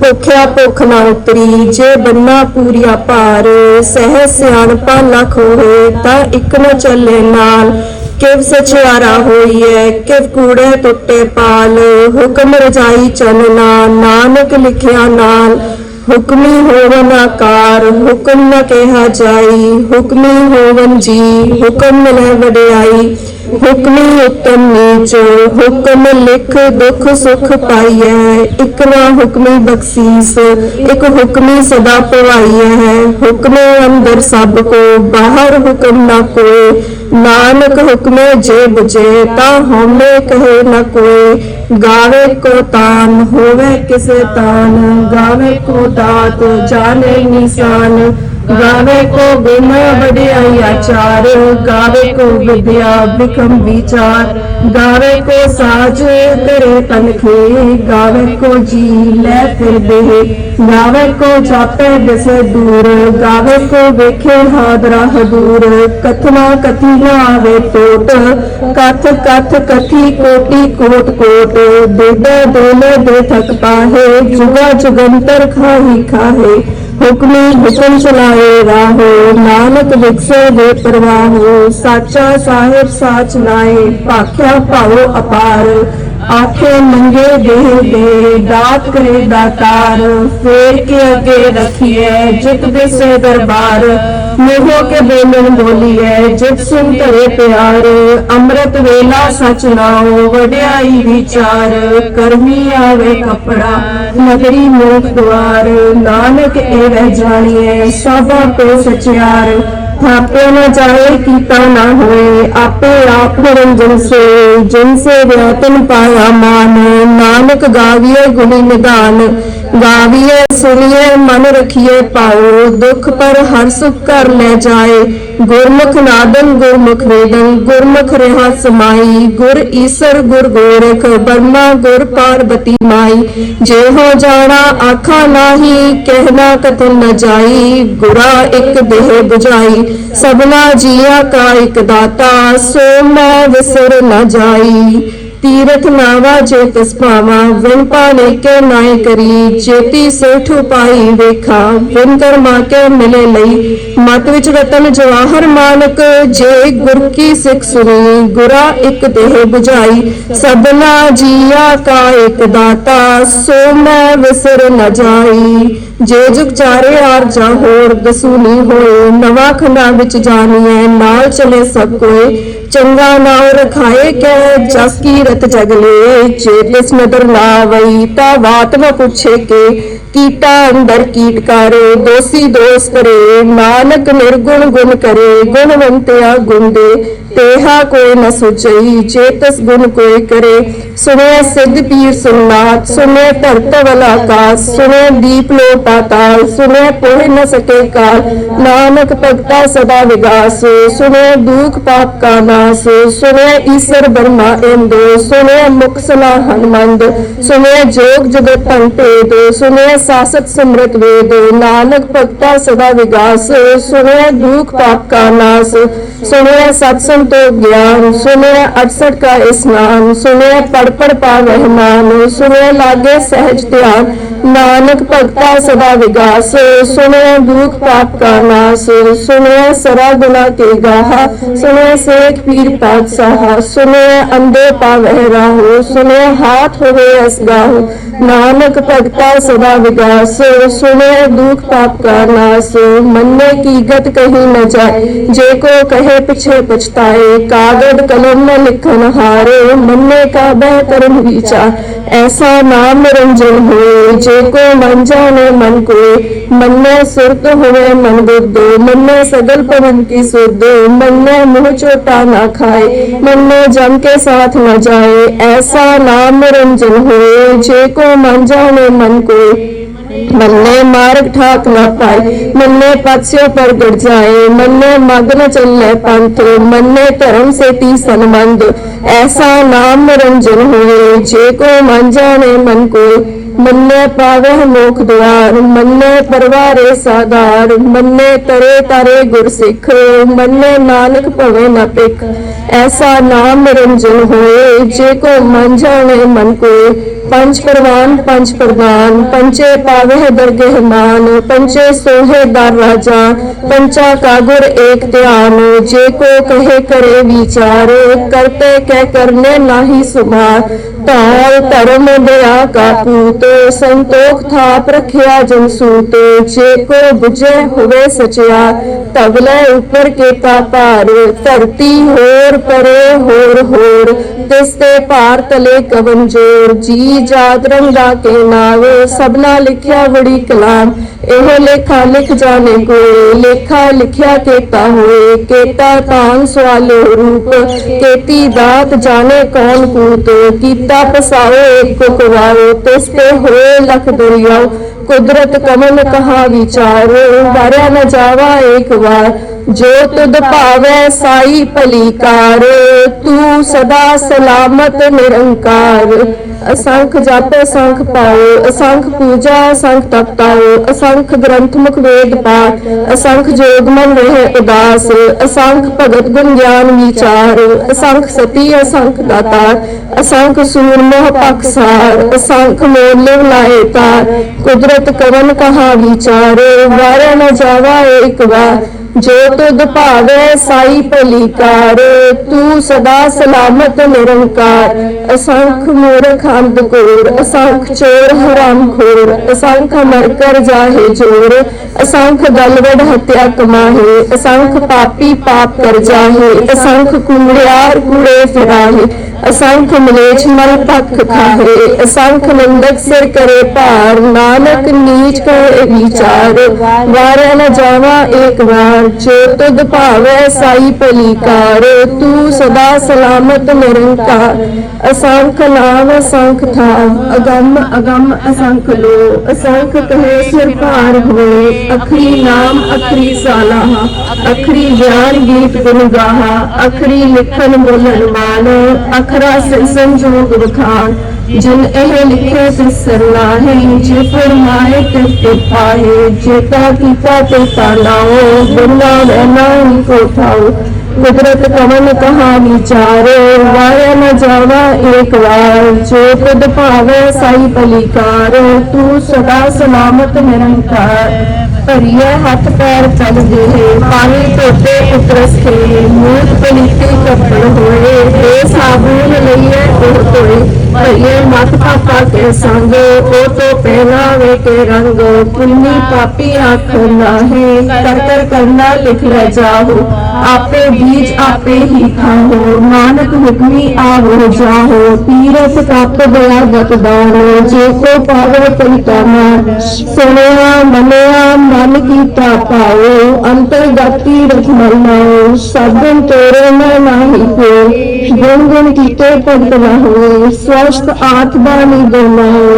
ਭੁੱਖਿਆ ਭੁੱਖ ਨਾ ਉਤਰੀ, ਜੇ ਬੰਨਾ ਪੂਰੀਆ ਭਾਰ, ਸਹਿ ਸਿਆਣਪਾ ਲਖ ਹੋਏ ਤਾਂ ਇੱਕ ਨ ਚੱਲੇ ਨਾਲ। ਕਿਵ ਸਚਿਆਰਾ ਹੋਈਐ, ਕਿਵ ਕੂੜੇ ਟੁੱਟੇ ਪਾਲ, ਹੁਕਮ ਰਜਾਈ ਚਲਨਾ ਨਾਨਕ ਲਿਖਿਆ ਨਾਲ। ਹੁਕਮੀ ਹੋਵਨ ਆਕਾਰ, ਹੁਕਮ ਨਾ ਕਿਹਾ ਜਾਈ, ਹੁਕਮੀ ਹੋਵਨ ਜੀ, ਹੁਕਮ ਮਿਲੇ ਵਡਿਆਈ। ਹੁਕਮੀ ਉਤਮ ਨੀਚ, ਹੁਕਮ ਲਿਖ ਦੁਖ ਸੁਖ ਪਾਈਐ। ਇਕ ਨਾ ਹੁਕਮੀ ਬਖਸ਼ੀਸ, ਇਕ ਹੁਕਮੀ ਸਦਾ ਪਵਾਈਐ। ਹੁਕਮੇ ਅੰਦਰ ਸਭ ਕੋ, ਬਾਹਰ ਹੁਕਮ ਨਾ ਕੋਏ। ਨਾਨਕ ਹੁਕਮੇ ਜੇ ਬੁਝੇ, ਤਾਂ ਹਉਮੈ ਕਹੇ ਨਾ ਕੋਈ ਗਾਵੇ ਕੋ ਤਾਨ, ਹੋਵੇ ਕਿਸੇ ਤਾਨ। ਗਾਵੇ ਕੋ ਦਾਤ, ਜਾਣੇ ਨਿਸ਼ਾਨ। ਗਾਵੇ ਕੋ ਗੁਣ ਵਡਿਆਈ ਆਚਾਰ ਗਾਵੇ ਕੋ ਵਿਦਿਆ ਬਿਕਮ ਵਿਚਾਰ ਗਾਵੇ ਕੋ ਸਾਜ ਕਰੇ ਤਨਖੇ ਗਾਵੇ ਕੋ ਜੀ ਲੈ ਫਿਰ ਦੇ ਗਾਵੇ ਕੋ ਜਾਪੇ ਦਿਸੇ ਦੂਰ ਗਾਵੇ ਕੋ ਵੇਖੇ ਹਾਦਰਾ ਹਦੂਰ ਕਥਨਾ ਕਥੀ ਨਾ ਆਵੇ ਟੋਟ ਕਥ ਕਥ ਕਥੀ ਕੋਟੀ ਕੋਟ ਕੋਟ ਦੇਦਾ ਦੋਲੇ ਦੇ ਥਕ ਪਾਹੇ ਜੁਗਾ ਜੁਗੰਤਰ ਖਾਹੀ ਖਾਹੇ ਹੁਕਮੀ ਹੁਕਮ ਚਲਾਏ ਰਾਹੋ ਨਾਨਕ ਵਿਕਸੇ ਦੇ ਪ੍ਰਵਾਹੋ ਸਾਚਾ ਸਾਹਿਬ ਸਾਚ ਲਾਏ, ਭਾਖਿਆ ਭਾਵੋ ਅਪਾਰ। ਆਖੇ ਮੰਗੇ ਦੇਹ ਦੇ, ਦਾਤ ਕਰੇ ਦਾਤਾਰ, ਫੇਰ ਕੇ ਅੱਗੇ ਰਖੀਐ ਜਿਤ ਦਿਸੇ ਦਰਬਾਰ। ਮੋਹ ਕੇ ਬੋਲਣ ਬੋਲੀਐ, ਜਿਤ ਸੁਨ ਧਰੇ ਪਿਆਰ। ਅੰਮ੍ਰਿਤ ਵੇਲਾ ਸਚ ਨਾਉ ਵਡਿਆਈ ਵਿਚਾਰ। ਕਰਮੀ ਆਵੇ ਕਪੜਾ, ਨਗਰੀ ਮੋਖ ਦੁਆਰ। ਨਾਨਕ ਇਹ ਜਾਣੀਐ ਸਭਾ ਕੋ ਸਚਿਆਰ। ਥਾਪੇ ਨਾ ਜਾਏ ਕੀਤਾ ਨਾ ਹੋਏ ਆਪੇ ਆਪ ਨਿਰੰਜਨ ਸੇ ਜਿਨ ਸੇ ਵਿਆਤਨ ਪਾਇਆ ਮਾਨ, ਨਾਨਕ ਗਾਵੀਏ ਗੁਣੀ ਨਿਧਾਨ। ਗਾਵੀਏ, ਸੁਣੀਏ, ਮਨ ਰਖੀਏ ਪਾਓ ਦੁਖ ਪਰ ਹਰ ਸੁਖ ਕਰ ਲੈ ਜਾਏ। ਗੁਰਮੁਖ ਨਾਦਨ, ਗੁਰਮੁਖ ਵੇਦਨ, ਗੁਰਮੁਖ ਰਹਾ ਸਮਾਈ। ਗੁਰ ਈਸਰ, ਗੁਰ ਗੋਰਖ, ਬਰਮਾ, ਗੁਰ ਪਾਰਬਤੀ ਮਾਈ। ਜੇ ਹੋ ਜਾਣਾ ਆਖਾ ਨਾਹੀ ਕਹਿਣਾ ਕਥਨ ਨ ਜਾਈ। ਗੁਰਾ ਇੱਕ ਦੇਹ 부ਝਾਈ ਸਭਨਾ ਜੀਆ ਕਾ ਇੱਕ ਦਾਤਾ। ਸੋ ਮੈਂ ਵਿਸਰ ਨ ਜਾਈ। ਤੀਰਥ ਨਾਵਾ ਜੇ ਤਿਸ ਭਾਵਾ ਵਿਨ ਪਾਲੇ ਕੇ ਨਾਏ ਕਰੀ ਚੇਤੀ ਸੇਠ ਵੇਖਾ ਵਿਨ ਕਰਮਾ ਕੇ ਮਿਲੇ ਲਈ, ਮਤ ਵਿੱਚ ਰਤਨ ਜਵਾਹਰ ਮਾਨਕ ਜੇ ਗੁਰ ਕੀ ਸਿੱਖ ਸੁਣੀ, ਗੁਰਾ ਇੱਕ ਦੇਹ 부ਝਾਈ ਸਭਨਾ ਜੀਆ ਕਾ ਇੱਕ ਦਾਤਾ, ਸੋ ਮੈਂ ਵਿਸਰ ਨ ਜਾਈ। ਜੇ ਜੁਗ ਚਾਰੇ ਆਰ ਜਾਂ ਹੋਰ ਦਸੂਨੀ ਹੋਏ, ਨਵਾਂ ਖੰਡਾ ਵਿੱਚ ਜਾਣੀਐ, ਨਾਲ ਚਲੇ ਸਭ ਕੋਏ। ਚੰਗਾ ਨਾਉ ਰਖਾਏ ਕੈ, ਜਸ ਕੀ ਰਤ ਜਗਲੇ ਜੇ ਤਿਸ ਨਦਰ ਲਾਵਈ, ਤਾ ਬਾਤ ਨ ਪੁੱਛੇ ਕੇ। ਕੀਟਾ ਅੰਦਰ ਕੀਟ ਕਰੇ, ਦੋਸੀ ਦੋਸ ਕਰੇ। ਨਾਨਕ ਨਿਰਗੁਣ ਗੁਣ ਕਰੇ, ਗੁਣਵੰਤਿਆ ਗੁਣ ਦੇ। ਤੇਹਾ ਕੋਈ ਨ ਸੁਚਈ, ਜੇ ਗੁਣ ਕੋਈ ਕਰੇ। ਸੁਣਿਆ ਸਿੱਧ ਪੀਰ ਸੁਨਾਤ ਸੁਨੇ ਧਰਤ ਵਲ ਆਕਾਸ ਸੁਨੇ ਦੀਪ ਲੋ ਪਾਤਾਲ ਸੁਨੇ ਪੋਹਿ ਨ ਸਕੇ ਕਾਲ। ਨਾਨਕ ਭਗਤਾ ਸਦਾ ਵਿਗਾਸ ਸੁਨੇ ਦੁਖ ਪਾਪ ਕਾ ਨਾਸ। ਸੁਨੇ ਈਸ਼ਰ ਬਰਮਾ ਇੰਦ ਸੁਨੇ ਮੁਖ ਸਲਾ ਹਨਮੰਦ। ਸੁਨੇ ਜੋਗ ਜਗਤ ਭੇਦ ਸੁਨੇ ਸਾਸਤ ਸਿਮਰਤ ਵੇਦ। ਨਾਨਕ ਭਗਤਾ ਸਦਾ ਵਿਗਾਸ ਸੁਨੇ ਦੁਖ ਪਾਪ ਕਾ ਨਾਸ। ਸੁਨੇ ਸਤ ਸੰਤੋ ਗਿਆਨ ਸੁਨੇ 68 ਕਾ ਇਸਨਾਨ। ਸੁਨੇ ਪੜ ਪੜ ਪਾਵਹਿ ਨਾਮ ਸੁਨੇ ਲਾਗੇ ਸਹਿਜ ਧਿਆਨ। ਨਾਨਕ ਭਗਤਾ ਸਦਾ ਵਿਗਾਸ ਸੁਨੇ ਦੁਖ ਪਾਪ ਕਾ ਨਾਸ ਸੁਨੇ ਸਰਾ ਗੁਨਾ ਕੇ ਗਾਹਾ ਸੁਨੇ ਸੇਖ ਪੀਰ ਪਾਤਸ਼ਾਹ ਸੁਨੇ ਅੰਦੇ ਪਾਵਹਿ ਰਾਹੋ ਸੁਨੇ ਹਾਥ ਹੋਵੇ ਅਸ ਗਾਹੋ, ਨਾਨਕ ਭਗਤਾ ਸਦਾ ਵਿਗਾਸ ਸੁਨੇ ਦੁਖ ਪਾਪ ਕਾ ਨਾਸ, ਮੰਨੇ ਕੀ ਗਤ ਕਹੀ ਨ ਜਾਏ, ਜੇ ਕੋ ਕਹੇ ਪਿਛੇ ਪਛਤਾਏ, ਕਾਗਦ ਕਲਮ ਨ ਲਿਖਨ ਹਾਰੇ, ਮੰਨੇ ਕਾ ਬਹਿ ਕਰਮ ਵਿਚਾਰ, ਐਸਾ ਨਾਮ ਨਿਰੰਜਨ ਹੋਏ, ਜੇ ਕੋ ਮਨ ਜਾਣੇ ਮਨ ਕੋਏ ਮੰਨੇ ਸੁਰਤ ਹੋਵੇ ਮਨ ਬੁੱਧ ਮੰਨੇ ਸਗਲ ਪਵਨ ਕੀ ਸੁਧ ਮੰਨੇ ਮੁਹ ਚੋਟਾ ਨਾ ਖਾਏ ਮੰਨੇ ਜਮ ਕੇ ਸਾਥ न ਜਾਏ ਐਸਾ ਨਾਮ ਨਿਰੰਜਨ ਹੋਏ ਜੇ ਕੋ ਮਨ ਜਾਣੇ ਮਨ ਕੋਏ ਮੰਨੇ ਮਾਰਗ ਠਾਕ ਨਾ ਪਾਏ ਮੰਨੇ ਪਛਿਓ ਪ੍ਰਗਟ ਜਾਏ ਮੰਨੇ ਮਗ ਨ ਚੱਲੇ ਪੰਥ ਮੰਨੇ ਧਰਮ ਸੇਤੀ ਸੰਬੰਧ ਐਸਾ ਨਾਮ ਨਿਰੰਜਨ ਹੋਏ ਜੇ ਕੋ ਮਨ ਜਾਣੇ ਮਨ ਕੋਇ ਮੰਨੇ ਪਾਵੇ ਮੋਖ ਦੁਆਰ, ਮੰਨੇ ਪਰਵਾਰੇ ਸਾਧਾਰ, ਮੰਨੇ ਤਰੇ ਤਾਰੇ ਗੁਰ ਸਿੱਖ ਮੰਨੇ ਨਾਨਕ ਭਵੇ ਨ ਪਿਕ ਐਸਾ ਨਾਮ ਰੰਜਨ ਹੋਏ, ਜੇ ਕੋ ਮਨ ਜਾਣੇ ਮਨ ਕੋਇ ਪੰਜ ਪ੍ਰਵਾਨ, ਪੰਜ ਪ੍ਰਦਾਨ ਪੰਚੇ ਪਾਵੇ ਦਰਗਹਿ ਮਾਨ ਪੰਚੇ ਸੋਹੇ ਦਰ ਰਾਜਾ ਪੰਚਾ ਕਾ ਗੁਰ ਏਕ ਧਿਆਨ, ਜੇ ਕੋ ਕਹੇ ਕਰੇ ਵਿਚਾਰ, ਕਰਤੇ ਕਹਿ ਕਰਨੇ ਨਾਹੀ ਸੁਭਾਰ ਤਾਲ ਧਰਮ ਦਇਆ ਕਾ ਪੂਤ, ਸੰਤੋਖ ਥਾਪ ਰਖਿਆ ਜਨ ਸੂਤ, ਜੇ ਕੋ 부ਜੇ ਹੋਵੇ ਸਚਿਆ ਤਵਲੇ ਉੱਪਰ ਕੀਤਾ ਭਾਰ, ਧਰਤੀ ਹੋਰ ਪਰੇ ਹੋਰ ਹੋਰ, ਤਿਸ ਤੇ ਭਾਰ ਤਲੇ ਜਾਤ ਰੰਗਾ ਕੇ ਨਾਮ ਸਭਨਾ ਲਿਖਿਆ ਬੜੀ ਕਲਾਮ। ਇਹ ਲੇਖਾ ਲਿਖ ਜਾਣੇ ਕੋਈ ਲੇਖਾ ਲਿਖਿਆ ਕੀਤਾ ਹੋਏ। ਕੇਤਾ ਤਾਨ ਸਵਾਲੋ ਰੂਪ, ਕੇਤੀ ਦਾਤ ਜਾਣੇ ਕੌਣ ਕੂਤ। ਕੀਤਾ ਪਸਾਓ ਏਕ ਕੁਵਾਓ ਤਿਸ ਤੇ ਹੋਏ ਲਖ ਦੁਰਿਆਓ। ਕੁਦਰਤ ਕਮਨ ਕਹਾ ਵਿਚਾਰ, ਵਾਰਿਆ ਨਾ ਜਾਵਾ ਏਕ ਵਾਰ। ਜੋ ਤੁਧ ਭਾਵੈ ਸਾਈ ਭਲੀ ਤੂੰ ਸਦਾ ਸਲਾਮਤ ਨਿਰੰਕਾਰ। ਅਸੰਖ ਜਪ, ਅਸੰਖ ਪਾਓ, ਅਸੰਖ ਪੂਜਾ, ਅਸੰਖ ਤਪਤਾਓ ਅਸੰਖ ਗ੍ਰੰਥ ਮੁਖ ਵੇਦ ਪਾਠ, ਅਸੰਖ ਜੋਗ ਮਨ ਰਹੇ ਉਦਾਸ, ਅਸੰਖ ਭਗਤ ਗੁਣ ਗਿਆਨ ਵਿਚਾਰ, ਅਸੰਖ ਸਤੀ, ਅਸੰਖ ਦਾਤਾਰ, ਅਸੰਖ ਸੂਰ ਮੋਹ ਪਖਸਾਰ ਅਸੰਖ ਮੋਲ ਲਾਏ ਤਾਰ, ਕੁਦਰਤ ਕਵਨ ਕਹਾ ਵਿਚਾਰ ਵਾਰੇ ਨ ਜਾਵਾ ਏਕ ਵਾਰ, ਜੋ ਤੁਧ ਭਾਵੇ ਸਾਈ ਭਲੀ ਕਾਰ ਤੂੰ ਸਦਾ ਸਲਾਮਤ ਨਿਰੰਕਾਰ, ਅਸੰਖ ਮੂਰਖ ਅੰਧ ਕੋਰ ਅਸੰਖ ਚੋਰ ਹਰਾਮ ਖੋਰ ਅਸੰਖ ਮਰ ਕਰ ਜਾਹੇ ਜੋਰ ਅਸੰਖ ਦਲਵਡ ਹਤਿਆ ਕਮਾਹੇ ਅਸੰਖ ਪਾਪੀ ਪਾਪ ਕਰ ਜਾਹੇ ਅਸੰਖ ਕੁਮੜਿਆਰ ਕੂੜੇ ਫਿਰਾਹੇ। ਅਸੰਖ ਮਲੇਛ ਮਲ ਪੱਖ ਖਾਹੇ, ਅਸੰਖ ਨਿੰਦਕ ਸਿਰ ਕਰੇ ਭਾਰ, ਨਾਨਕ ਨੀਚ ਕਰੇ ਵਿਚਾਰ, ਵਾਰੇ ਨ ਜਾਵਾ ਏਕ ਵਾਰ, ਜੋ ਤੁਧ ਭਾਵੈ ਸਾਈ ਭਲੀ ਤੂੰ ਸਦਾ ਸਲਾਮਤ ਨਿਰੰਕਾਰ। ਅਸੰਖ ਨਾਮ ਅਸੰਖ ਥਾਮ, ਅਗੰਮ ਅਗੰਮ ਅਸੰਖ ਲੋ, ਅਸੰਖ ਕਹੇ ਸਿਰ ਭਾਰ ਹੋਏ, ਅਖਰੀ ਨਾਮ ਅਖਰੀ ਸਾਲਾਹਾ ਅਖਰੀ ਗਿਆਨ ਗੀਤ ਗੁਣ ਗਾਹਾ, ਅਖਰੀ ਲਿਖਨ ਬੋਲਣ ਮਾਨ ਅਖਰਾ ਸਿਰ ਸੰਜੋਗ ਵਿਖਾਨ ਜਿਨ ਇਹ ਲਿਖੇ ਤਿਸ ਸਰਨਾਹੇ ਜੇ ਫਰਮਾਏ ਤੇ ਤੇ ਪਾਏ ਜੇ ਤਾ ਕੀਤਾ ਤੇ ਤਾਲਾਓ ਬਿਨਾ ਰਹਿਣਾ ਹੀ ਕੋ ਥਾਓ ਕੁਦਰਤ ਕਵਨ ਕਹਾ ਵਿਚਾਰੇ ਵਾਰੇ ਨ ਜਾਵਾ ਏਕ ਵਾਰ, ਜੋ ਤੁਧ ਭਾਵੇ ਸਾਈ ਭਲੀਕਾਰ ਤੂੰ ਸਦਾ ਸਲਾਮਤ ਨਿਰੰਕਾਰ। ਭਰੀਏ ਹੱਥ ਪੈਰ ਚੱਲ ਗਏ, ਪਾਣੀ ਧੋਤੇ ਉਤਰਸ ਕੇ ਮੂਤ ਪਲੀਤੇ ਕੱਪੜ ਹੋਏ ਤੇ ਸਾਬੂਨ ਲਈਏ ਉਹ ਧੋਏ ਭਈਏ ਮਤ ਪਾਪਾ ਕੇ ਸੰਗ, ਉਹ ਤੋਂ ਵੇ ਕੇ ਰੰਗ ਪੁੰਨੀ ਪਾਪੀ ਆਖ ਨਾਹੀ, ਕਰ ਕਰ ਕਰਨਾ ਲਿਖ ਲੈ ਜਾਹੋ ਆਪੇ ਬੀਜ ਆਪੇ ਹੀ ਖਾਹੋ। ਨਾਨਕ ਹੁਕਮੀ ਆਵੋ ਜਾਹੋ। ਤੀਰਥ ਤਪ ਦਇਆ ਗਤ ਜੇ ਕੋ ਪਾਵੇ ਪੰਤਨਾ ਸੁਣਿਆ, ਮੰਨਿਆ, ਮਨ ਕੀਤਾ ਪਾਓ। ਅੰਤਰ ਗਤੀ ਰਖ ਮਰਨਾਓ ਸਭਨ ਤੋਰੇ ਮੈਂ ਨਾਹੀ ਕੋ। ਗੁਣ ਗੁਣ ਕੀਤੇ ਭਗਤ ਨਾ ਹੋਏ। ਸਵਸਤ ਆਤਮਾ ਨੀ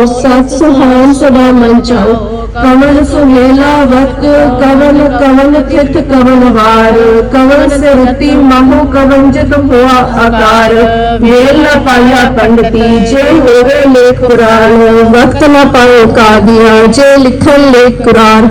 ਸਤ ਸੁਹਾਨ ਸਦਾ ਮਨ ਚਾਓ। ਕਵਨ ਸੁਹੇਲਾ ਵਕਤ ਕਵਨ ਕਵਨ ਥਿਤ ਕਵਨ ਵਾਰ ਕਵਨ ਸਿਰਤੀ ਮਹੋ ਕਵਨ ਜਿਤ ਹੋਆ ਆਕਾਰ। ਵੇਲ ਨ ਪਾਇਆ ਪੰਡਤੀ, ਜੇ ਹੋਵੇ ਲੇਖ ਕੁਰਾਨ। ਵਕਤ ਨ ਪਾਓ ਕਾਦੀਆਂ ਜੇ ਲਿਖਣ ਲੇਖ ਕੁਰਾਨ।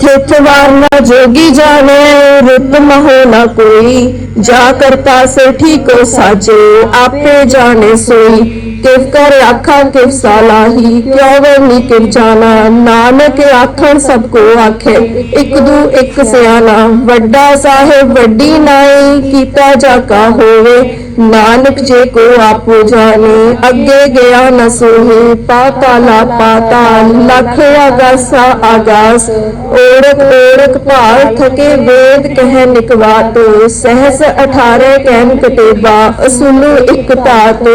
ਥਿਤ ਵਾਰ ਨ ਜੋਗੀ ਜਾਣੇ ਰੁੱਤ ਮਹੋ ਨ ਕੋਈ। ਜਾ ਕਰਤਾ ਸੇ ਠੀਕੋ ਸਾਜੇ, ਆਪੇ ਜਾਣੇ ਸੋਈ। ਕਿਵ ਕਰ ਆਖਾਂ ਕਿਵ ਸਾਲਾਹੀ ਕਿਉ ਵਰਨੀ ਕਿਵ ਜਾਣਾ? ਨਾਨਕ ਆਖਣ ਸਭ ਕੋ ਆਖੇ, ਇੱਕ ਦੂ ਇੱਕ ਸਿਆਣਾ। ਵੱਡਾ ਸਾਹਿਬ ਵੱਡੀ ਨਾਈ, ਕੀਤਾ ਜਾ ਕਾ ਹੋਵੇ। ਨਾਨਕ ਜੇ ਕੋ ਆਪੋ ਜਾਣੇ, ਅੱਗੇ ਗਿਆ ਨ ਸੋਹੇ ਪਾਤਾਲਾ ਪਾਤਾਲ ਲਖ ਆਗਾਸਾ ਆਗਾਸ ਓੜਕ ਓੜਕ ਭਾਲ ਥਕੇ ਵੇਦ ਕਹਿ ਨਿਕਵਾਤ, ਸਹਸ 18 ਕਹਿਨ ਕਟੇਬਾ, ਅਸੁਲੂ ਇੱਕ ਧਾਤ।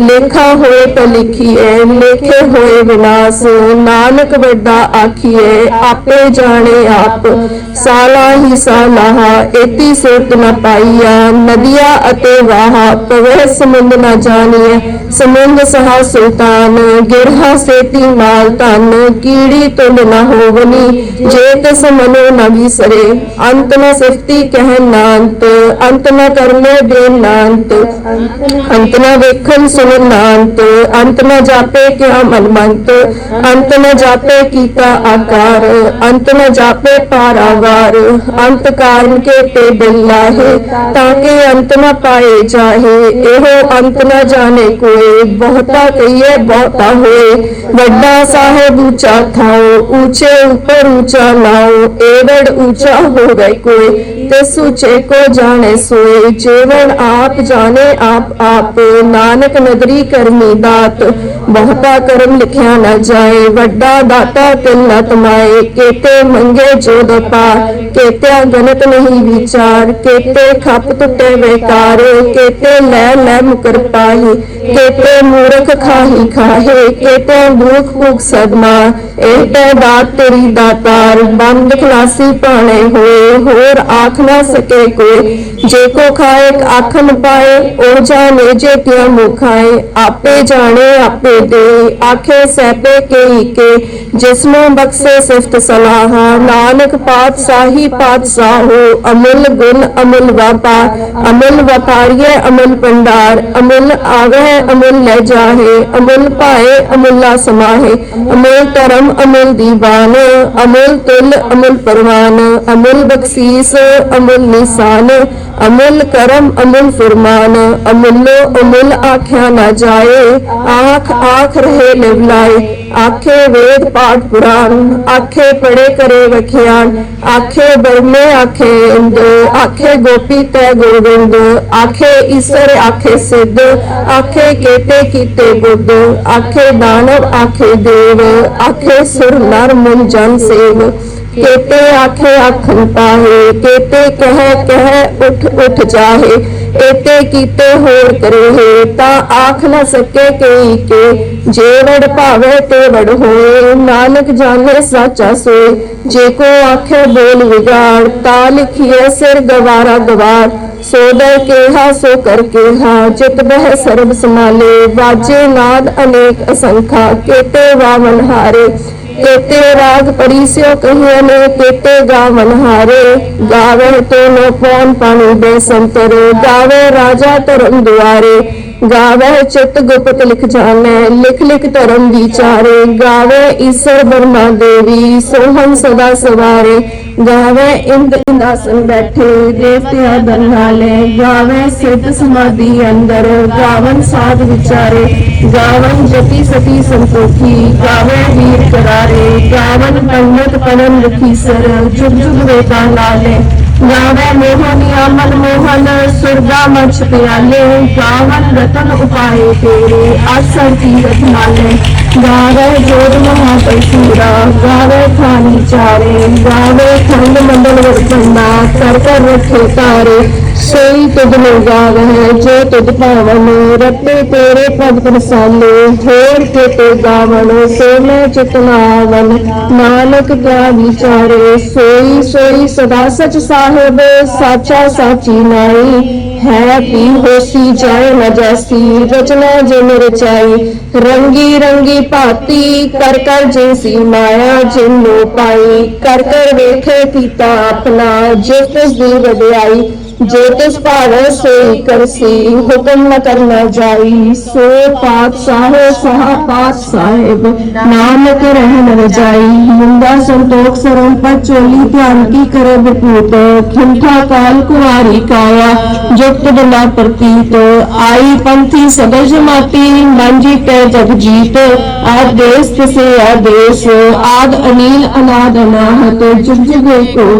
ਲੇਖਾ ਹੋਏ ਤਾਂ ਲਿਖੀਏ ਲੇਖੇ ਹੋਏ ਵਿਨਾਸ਼। ਨਾਨਕ ਵੱਡਾ ਆਖੀਏ ਆਪੇ ਜਾਣੇ ਆਪ। ਸਾਲਾ ਹੀ ਸਾਲਾਹਾ, ਏਤੀ ਸੁਰਤ ਨ ਪਾਈਆ, ਨਦੀਆਂ ਅਤੇ ਵਾਹਾ। ਪਵੇ ਸਮੁੰਦ ਨਾ ਜਾਣੀਏ ਸਮੁੰਦ ਸਹਾ ਸੁਲਤਾਨ, ਗਿਰਹਾ ਸੇਤੀ ਮਾਲ ਧਨ, ਕੀੜੀ ਤੁੰਡ ਨਾ ਹੋਵਨੀ, ਜੇ ਤਿਸ ਮਨੋ ਨ ਵਿਸਰੇ। ਅੰਤ ਨ ਸਿਫਤੀ ਕਹਿ ਨਾਨਤ ਅੰਤ ਨ ਕਰਮੇ ਦੇ ਨਾਨਤ ਅੰਤ ਨ ਵੇਖਣ ਸੁਣ ਨਾਨਤ ਅੰਤ ਨਾ ਜਾਪੇ ਕਿਆ ਮਨ ਮੰਤ ਅੰਤ ਨਾ ਜਾਪੇ ਕੀਤਾ ਆਕਾਰ, ਅੰਤ ਨਾ ਜਾਪੇ ਪਾਰਾਵਾਰ ਅੰਤ ਕਾਰਨ ਕੇ ਤੇ ਬਿਲਾਹੇ ਤਾਂ ਕਿ ਅੰਤ ਨਾ ਪਾਏ ਜਾਏ। ਜਾਹੇ ਇਹੋ ਅੰਤ ਨ ਜਾਣੇ ਕੋਈ ਬਹੁਤਾ ਕਹੀਏ ਬਹੁਤਾ ਹੋਏ ਵੱਡਾ ਸਾਹਿਬ ਉੱਚਾ ਥਾਓ ਉੱਚੇ ਉੱਪਰ ਉੱਚਾ ਲਾਓ ਏਵੜ ਉੱਚਾ ਹੋ ਗਏ ਕੋਈ ਤੇ ਸੁਚੇ ਕੋ ਜਾਣੇ ਸੋਏ, ਜੀਵਨ ਆਪ ਜਾਣੇ, ਆਪ ਆਪ। ਨਾਨਕ ਨਦਰੀ ਕਰਮੀ ਦਾਤ, ਬਹੁਤਾ ਕਰਮ ਲਿਖਿਆ ਨਾ ਜਾਏ। ਵੱਡਾ ਦਾਤਾ ਤਿਲ ਨਾ ਤਮਾਏ ਕੇਤੇ ਮੰਗੇ ਜੋਦ ਪਾਰ ਕੇਤਿਆ ਗਨਤ ਨਹੀਂ ਵਿਚਾਰ, ਕੇਤੇ ਖੱਪ ਟੁੱਟੇ ਵੇਕਾਰ ਕੇਤੇ ਲੈ ਲੈ ਮੁਕਰ ਪਾਹੀ, ਕੇਤੇ ਮੂਰਖ ਖਾਹੀ ਖਾਹੇ। ਕੇਤੇ ਭੂਖ ਭੂਖ ਸਦਮਾ, ਇਹ ਤੇ ਦਾਤ ਤੇਰੀ ਦਾਤਾਰ। ਬੰਦ ਖਲਾਸੀ ਪਾਣੇ ਹੋਏ, ਹੋਰ ਆਪ ਆਖ ਨਾ ਸਕੇ ਕੋਈ। ਜੇ ਕੋ ਖਾਏ ਆਖਨ ਪਾਏ, ਉਹ ਜਾਣੇ ਜੇ ਕਿਆ ਮੁਖਾਏ। ਆਪੇ ਜਾਣੇ, ਆਪੇ ਦੇ ਆਖੇ, ਸਹਿਬੇ ਕੇ ਕੇ ਜਿਸ ਬਖਸ਼ੇ ਸਿਫਤ ਸਲਾਹ, ਨਾਨਕ ਪਾਤਸ਼ਾਹੀ ਪਾਤਸ਼ਾਹੋ ਅਮੁੱਲ ਗੁਣ, ਅਮੁੱਲ ਵਪਾਰ। ਅਮੁੱਲ ਵਪਾਰੀਏ, ਅਮੁੱਲ ਪੰਡਾਰ ਅਮੁੱਲ ਆਵੇ ਅਮੁੱਲ ਲੈ ਜਾਹੇ। ਅਮੁੱਲ ਪਾਏ ਅਮੁੱਲਾ ਸਮਾਹੇ। ਅਮੁੱਲ ਧਰਮ, ਅਮੁੱਲ ਦੀਵਾਨ। ਅਮੁੱਲ ਤੁਲ, ਅਮੁੱਲ ਪਰਵਾਨ। ਅਮੁੱਲ ਬਖਸ਼ੀਸ ਅਮੁੱਲ ਨਿਸ਼ਾਨ ਅਮੁੱਲ ਕਰਮ ਅਮੁੱਲ ਫਰਮਾਨ ਅਮੁੱਲੋ ਅਮੁੱਲ ਆਖਿਆ ਨਾ ਜਾਏ ਆਖ ਆਖ ਰਹੇ ਲਿਵਲਾਏ ਆਖੇ ਵੇਦ ਪਾਠ ਪੁਰਾਣ ਆਖੇ ਪੜੇ ਕਰੇ ਵਖਿਆਨ ਆਖੇ ਬਰਮੇ ਆਖੇ ਇੰਦ ਆਖੇ ਗੋਪੀ ਤੈ ਗੋਵਿੰਦ ਆਖੇ ਈਸਰ ਆਖੇ ਸਿੱਧ ਆਖੇ ਕੇਤੇ ਕੀਤੇ ਬੁੱਧ ਆਖੇ ਦਾਨਵ ਆਖੇ ਦੇਵ ਆਖੇ ਸੁਰ ਨਰ ਮੁਨ ਜਨ ਸੇਵ ਕੇਤੇ ਆਖੇ ਆਖਨ ਪਾਹੇ ਕੇਤੇ ਕਹਿ ਕਹਿ ਉਠ ਉਠ ਜਾਹੇ। ਏਤੇ ਕੀਤੇ ਹੋਰ ਕਰੇ ਤਾਂ ਆਖ ਨਾ ਸਕੇ ਕਈ ਕੇ, ਜੇ ਵੜ ਭਾਵੇ ਤੇ ਵੜ ਹੋਏ, ਨਾਨਕ ਜਾਣੇ ਸਾਚਾ ਸੋਏ। ਜੇ ਕੋ ਆਖੇ ਬੋਲ ਵਿਗਾੜ, ਤਾ ਲਿਖੀਏ ਸਿਰ ਗਵਾਰਾ ਗਵਾਰ। ਸੋ ਕੇਹਾ, ਸੋ ਕਰ ਕੇਹਾ, ਜਿਤ ਬਹਿ ਸਰਬ ਸਮਾਲੇ ਵਾਜੇ ਨਾਦ ਅਨੇਕ ਅਸੰਖਾ, ਕੇਤੇ ਵਾਵਨ ਹਾਰੇ। ਕੇਤੇ ਰਾਗ ਪਰਿਸਿਓ ਕਹੀਏ ਨੇ, ਕੇਤੇ ਗਾਵਨ ਹਾਰੇ। ਗਾਵੇ ਤੋ ਨੋ ਪੌਨ ਪਾਣੀ ਦੇ ਸੰਤਰ ਗਾਵੇ ਰਾਜਾ ਧਰਮ ਦੁਆਰੇ, ਗਾਵੇ ਚਿਤ ਗੁਪਤ ਲਿਖ ਜਾਣੈ, ਲਿਖ ਲਿਖ ਧਰਮ ਵਿਚਾਰੇ, ਗਾਵੇ ਈਸ਼ਰ ਬਰਮਾ ਦੇਵੀ, ਸੋਹਣ ਸਦਾ ਸਵਾਰੇ, ਗਾਵੇ ਇੰਦ ਇੰਦਾਸਨ ਬੈਠੇ, ਦੇਵਤਿਆਂ ਦਰਨਾਲੇ ਗਾਵੇ ਸਿੱਧ ਸਮਾਧੀ ਅੰਦਰ, ਗਾਵਨ ਸਾਧ ਵਿਚਾਰੇ, ਗਾਵਨ ਜਤੀ ਸਤੀ ਸੰਤੋਖੀ, ਗਾਵੇ ਵੀਰ ਕਰਾਰੇ, ਗਾਵਨ ਪੰਡਤ ਪਨਨ ਲਿਖੀ ਸਰ, ਜੁਗ ਜੁਗ ਵੇਦਾਂ ਨਾਲੇ ਗਾਵੇ ਮੋਹਨੀ ਅਮਨ ਮੋਹਨ, ਸੁਰਗਾ ਮਛ ਪਿਆਲੇ, ਗਾਵਨ ਰਤਨ ਉਪਾਏ ਤੇਰੇ ਆਸਰ ਤੀਰਥ ਨਾਲੇ। ਗਾਵੇ ਜੋਤ ਮਹਾ ਪਸ਼ੂਰਾ ਗਾਵੇ ਖਾਨੀ ਚਾਰੇ ਗਾਵੇ ਖੰਡ ਮੰਡਲ ਵਰਤਨਾ ਕਰ ਕਰ ਰੱਖੇ ਤਾਰੇ। ਸੋਈ ਤੁਧ ਨੂੰ ਗਾਵੇ ਜੋ ਤੁਧ ਭਾਵਨ ਰੱਤੇ ਤੇਰੇ ਪਦ ਪ੍ਰਸਾਲੇ। ਹੋਰ ਕੇ ਤੇ ਗਾਵਨ ਸੋ ਮੈਂ ਚਿਤਨਾਵਨ ਨਾਨਕ ਕਿਆ ਵਿਚਾਰੇ, ਸੋਈ ਸੋਈ ਸਦਾ ਸਚ ਸਾਹਿਬ, ਸਾਚਾ ਸਾਚੀ ਨਾਈ। ਹੈ ਪੀ ਹੋਸੀ ਜਾਏ ਨ ਜੈਸੀ, ਰਚਨਾ ਜਿਨ ਰਚਾਈ ਰੰਗੀ ਰੰਗੀ ਭਾਤੀ, ਕਰ ਕਰ ਜੈਸੀ ਮਾਇਆ ਜਿਨ ਨੂੰ ਪਾਈ। ਕਰ ਕਰ ਵੇਖੇ ਕੀਤਾ ਆਪਣਾ, ਜਿਸ ਦੀ ਵਡਿਆਈ। ਜੋ ਤਿਸ ਭਾਵੈ ਸੋਈ ਕਰਸੀ, ਹੁਕਮ ਨ ਕਰਨਾ ਜਾਈ। ਸੋ ਪਾਤ ਸਾਹਿਬ ਸਹਾ ਪਾਤ ਸਾਹਿਬ ਨਾਨਕ ਰਹਿ ਨ ਜਾਈ ਮੁੰਦਾ ਸੰਤੋਖ ਸਰਮ ਪਰ ਚੋਲੀ, ਧਿਆਨ ਕੀ ਕਰੇ ਬਪੂਤ ਖਿੰਠਾ ਕਾਲ ਕੁਆਰੀ ਕਾਇਆ, ਜੁਗਤ ਬਲਾ ਪ੍ਰਤੀਤ। ਆਈ ਪੰਥੀ ਸਬਜ ਜਮਾਤੀ ਮਨ ਜੀਤੈ ਜਗ ਜੀਤ। ਆਦੇਸ ਤਿਸੇ ਆਦੇਸ, ਆਦ ਅਨੀਲ ਅਨਾਦ ਅਨਾਹਤ ਜੁਗ ਜੁਗ ਏਕੋ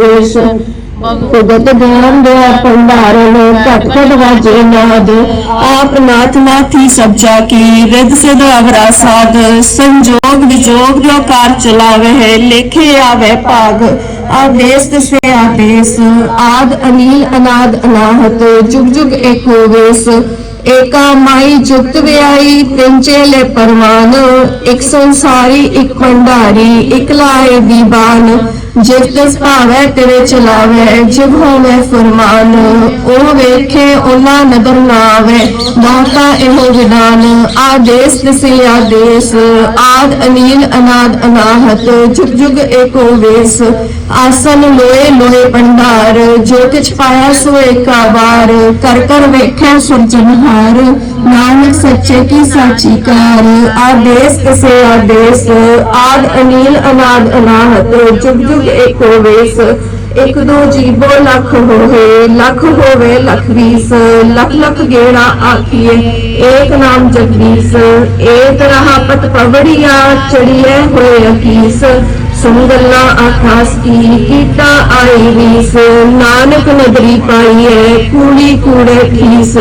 ਭਗਤ ਗਿਆਨ ਦੇ ਭੰਡਾਰਨ ਘਟ ਘਟ ਵਾਜੇ ਨਾਦ ਆਪ ਨਾਥ ਨਾਥੀ ਸਭ ਜਾ ਕੀ ਰਿਦ ਸਿਧ ਅਵਰਾ ਸਾਧ ਸੰਜੋਗ ਵਿਜੋਗ ਜੋ ਕਾਰ ਚਲਾਵੇ ਹੈ, ਲੇਖੇ ਆਵੇ ਭਾਗ ਆਦੇਸ ਤਿਸੇ ਆਦੇਸ ਆਦ ਅਨੀਲ ਅਨਾਦ ਅਨਾਹਤ ਜੁਗ ਜੁਗ ਏਕੋ ਵੇਸ, ਏਕਾ ਮਾਈ ਜੁਗਤ ਵਿਆਈ ਤਿੰਨ ਚੇਲੇ ਪਰਵਾਨ, ਇੱਕ ਸੰਸਾਰੀ ਇੱਕ ਭੰਡਾਰੀ ਇੱਕ ਲਾਏ ਦੀਵਾਨ ਜਿਸ ਤਿਸ ਭਾਵੈ ਤੇਰੇ ਚਲਾਵੇ ਜਿਵ ਹੋਵੇ ਫਰਮਾਨ, ਉਹ ਵੇਖੇ ਉਹਨਾਂ ਨਦਰ ਨਾ ਆਵੇ ਇਹੋ ਵਿਦਾਨ ਆਦੇਸ ਤਿਸੇ ਆਦੇਸ, ਆਦ ਅਨੀਲ ਅਨਾਦ ਅਨਾਹਤ, ਜੁਗ ਜੁਗ ਏਕੋ ਵੇਸ। ਆਸਨ ਲੋਏ ਲੋਏ ਭੰਡਾਰ ਜੋ ਕਿਛ ਪਾਇਆ ਸੋ ਏਕਾ ਵਾਰ ਕਰ ਕਰ ਵੇਖੈ ਸੁਰਜਨਹਾਰ। ਨਾਨਕ ਸੱਚੇ ਕੀ ਸਾਚੀ ਕਾਰ ਆਦੇਸ ਤਿਸੇ ਆਦੇਸ, ਆਦ ਅਨੀਲ ਅਨਾਦ ਅਨਾਹਤ, ਜੁਗ ਜੁਗ ਏਕੋ ਵੇਸ ਇੱਕ ਦੋ ਜੀਵੋ ਲੱਖ ਹੋਏ ਲੱਖ ਹੋਵੇ ਲੱਖ ਵੀਸ, ਲੱਖ ਲੱਖ ਗੇੜਾ ਆਖੀਏ, ਏਕ ਨਾਮ ਜਗਦੀਸ਼, ਏਕ ਰਹਾ ਪਤ ਪਵੜੀਆ ਚੜੀਏ ਹੋਏ ਅਕੀਸ ਸੁਨ ਗੱਲਾਂ ਆਕਾਸ ਕੀ ਕੀਤਾ ਆਈ ਰੀਸ ਨਾਨਕ ਨਦਰੀ ਪਾਈਏ ਕੂੜੀ ਕੂੜੇ ਠੀਸ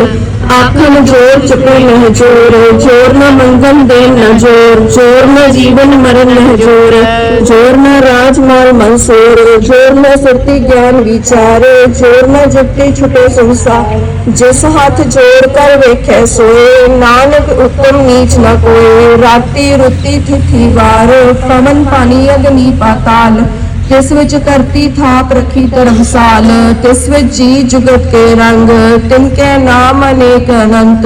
ਆਖਣ ਜੋਰ ਚੁਪੇ ਨਹ ਜੋਰ ਜੋਰ ਨ ਮੰਗਨ ਦੇ ਨ ਜੋਰ ਜੋਰ ਨ ਜੀਵਨ ਮਰਨ ਨਹ ਜੋਰ ਜੋਰ ਨ ਰਾਜ ਮਾਲ ਮਨਸੂਰ, ਜੋਰ ਨ ਸੁਰਤੀ ਗਿਆਨ ਵਿਚਾਰ, ਜੋਰ ਨ ਜੁਗਤੀ ਛੁਟੇ ਸੰਸਾਰ। ਜਿਸ ਹੱਥ ਜੋਰ ਕਰ ਵੇਖੈ ਸੋਏ, ਨਾਨਕ ਉਤਮ ਨੀਚ ਨ ਕੋਏ, ਰਾਤੀ ਰੁਤੀ ਥਿਥੀ ਵਾਰ, ਪਵਨ ਪਾਣੀ ਅਗਨੀ ਪਾਤਾਲ ਤਿਸ ਵਿੱਚ ਧਰਤੀ ਥਾਪ ਰੱਖੀ ਧਰਮਸਾਲ, ਤਿਸ ਵਿੱਚ ਜੀ ਜੁਗਤ ਕੇ ਰੰਗ, ਤਿਨ ਕੇ ਨਾਮ ਅਨੇਕ ਅਨੰਤ,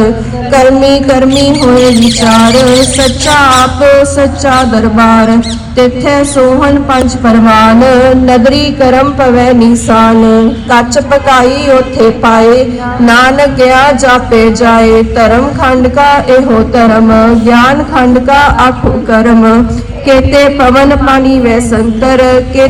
ਕਰਮੀ ਕਰਮੀ ਹੋਏ ਵਿਚਾਰ, ਸੱਚਾ ਆਪ, ਸੱਚਾ ਦਰਬਾਰ, ਤਿੱਥੇ ਸੋਹਣ ਪੰਜ ਪਰਵਾਨ ਨਗਰੀ ਕਰਮ ਪਵੈ ਨਿਸ਼ਾਨ, ਕੱਚ ਪਕਾਈ ਉਥੇ ਪਾਏ, ਨਾਨਕ ਗਿਆ ਜਾਪੇ ਜਾਏ, ਧਰਮ ਖੰਡ ਕਾ ਇਹੋ ਧਰਮ, ਗਿਆਨ ਖੰਡ ਕਾ ਆਖੋ ਕਰਮ ਕੇ ਤੇ ਪਵਨ ਪਾਣੀ ਵੈਸੰਤਰ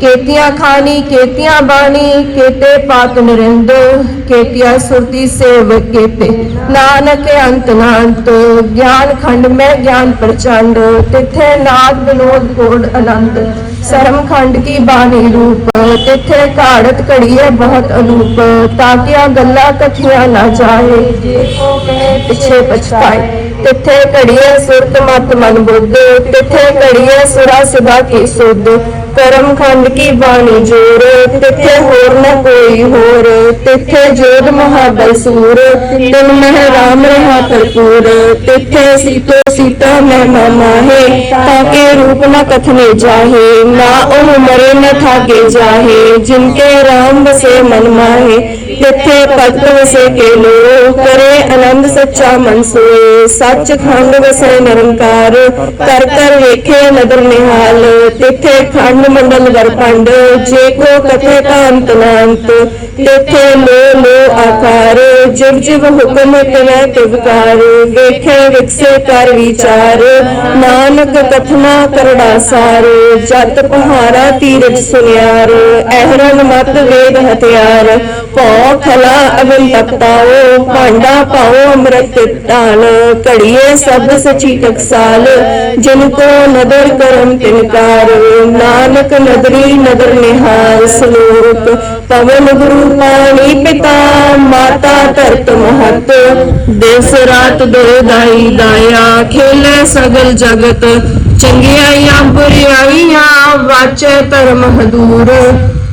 ਕੇਤੀਆਂ ਖਾਣੀ, ਕੇਤੀਆਂ ਬਾਣੀ, ਕੇਤੇ ਪਾਤ ਨਰਿੰਦ, ਕੇਤੀਆਂ ਸੁਰਤੀ ਸੇਵ ਕੇਤੇ। ਨਾਨਕ ਅੰਤ ਨਾਨਤ, ਗਿਆਨ ਖੰਡ ਮੈਂ ਗਿਆਨ ਪ੍ਰਚੰਡ, ਤਿੱਥੇ ਨਾਦ ਵਿਨੋਦ ਕੋਡ ਅਨੰਤ ਸਰਮ ਖੰਡ ਕੀ ਬਾਣੀ ਰੂਪ, ਤਿੱਥੇ ਘਾੜਤ ਘੜੀ ਹੈ ਬਹੁਤ ਅਨੂਪ ਤਾਂ ਕਿ ਆ ਗੱਲਾਂ ਕਥੀਆਂ ਨਾ ਜਾਏ। ਜੇ ਕੋ ਕਹੇ ਪਿਛੇ ਪਛਤਾਏ। ਤਿੱਥੇ ਘੜੀਏ ਸੁਰਤ ਮਤ ਮਨ ਬੁੱਧ, ਤਿੱਥੇ ਘੜੀਏ ਸੁਰਾ ਸਿਧਾ ਕੀ ਸੁਧ। ਕਰਮ ਖੰਡ ਕੀ ਬਾਣੀ ਜੋਰ ਤਿੱਥੇ ਹੋਰ ਨ ਕੋਈ ਹੋਰ। ਤਿੱਥੇ ਜੋਧ ਮਹਾਬਲ ਸੂਰ। ਤਿਨ ਮਹਿ ਰਾਮ ਰਹਾ ਭਰਪੂਰ। ਤਿੱਥੇ ਸੀਤੋ ਸੀਤਾ ਮੈਂ ਮਾਮਾ ਹੈ ਤਾਕੇ ਰੂਪ ਨਾ ਕਥਨੇ ਜਾਹੇ। ਨਾ ਉਹ ਮਰੇ ਨਾ ਥਾਗੇ ਜਾਹੇ। ਜਿਨਕੇ ਰਾਮ ਬਸੇ ਮਨ ਮਾਹੇ ਤਿੱਥੇ ਭਗਤ ਵਸੇ ਕੇ ਲੋ ਕਰੇ ਆਨੰਦ ਸੱਚਾ ਮਨ ਸੋਏ। ਸੱਚ ਖੰਡ ਵਸੇ ਨਿਰੰਕਾਰ, ਕਰ ਕਰ ਵੇਖੇ ਨਦਰ ਨਿਹਾਲ। ਤਿੱਥੇ ਖੰਡ ਮੰਡਲ ਵਰਪੰਡ ਜੇ ਕੋ ਕਥੇ ਕਾਂਤ ਨਾਂਤ। ਤਿੱਥੇ ਲੋ ਲੋ ਆਕਾਰ, ਜਿਵ ਜਿਵ ਹੁਕਮ ਤਿਵੈ ਤਿਵਕਾਰ ਵੇਖੇ ਵਿਕਸੇ ਕਰ ਵਿਚਾਰ, ਨਾਨਕ ਕਥਨਾ ਕਰੜਾ ਸਾਰ। ਜਤ ਪਹਾਰਾ ਤੀਰਜ ਸੁਨਿਆਰ, ਅਹਰਨ ਮਤ ਵੇਦ ਹਥਿਆਰ। ਭੌ ਖਲਾ ਅਵਨ ਤਪਤਾਓ ਭਾਂਡਾ ਪਾਓ, ਅੰਮ੍ਰਿਤ ਢਾਲ ਘੜੀਏ ਸਭ ਸਚੀ ਟਕਸਾਲ, ਜਿਨ ਕੋ ਨਦਰ ਕਰਮ ਤਿਨਕਾਰ ਨਾਨਕ ਨਦਰੀ ਨਦਰ ਨਿਹਾਲ ਸਲੋਕ ਪਵਨ ਗੁਰੂ ਪਾਣੀ ਪਿਤਾ, ਮਾਤਾ ਧਰਤ ਮਹਤ। ਦਿਸ ਰਾਤ ਦੋ ਦਾਈ ਦਾਇਆ, ਖੇਲੇ ਸਗਲ ਜਗਤ। ਚੰਗਿਆਈਆਂ, ਬੁਰਿਆਈਆਂ, ਵਾਚੇ ਧਰਮ ਹਦੂਰ।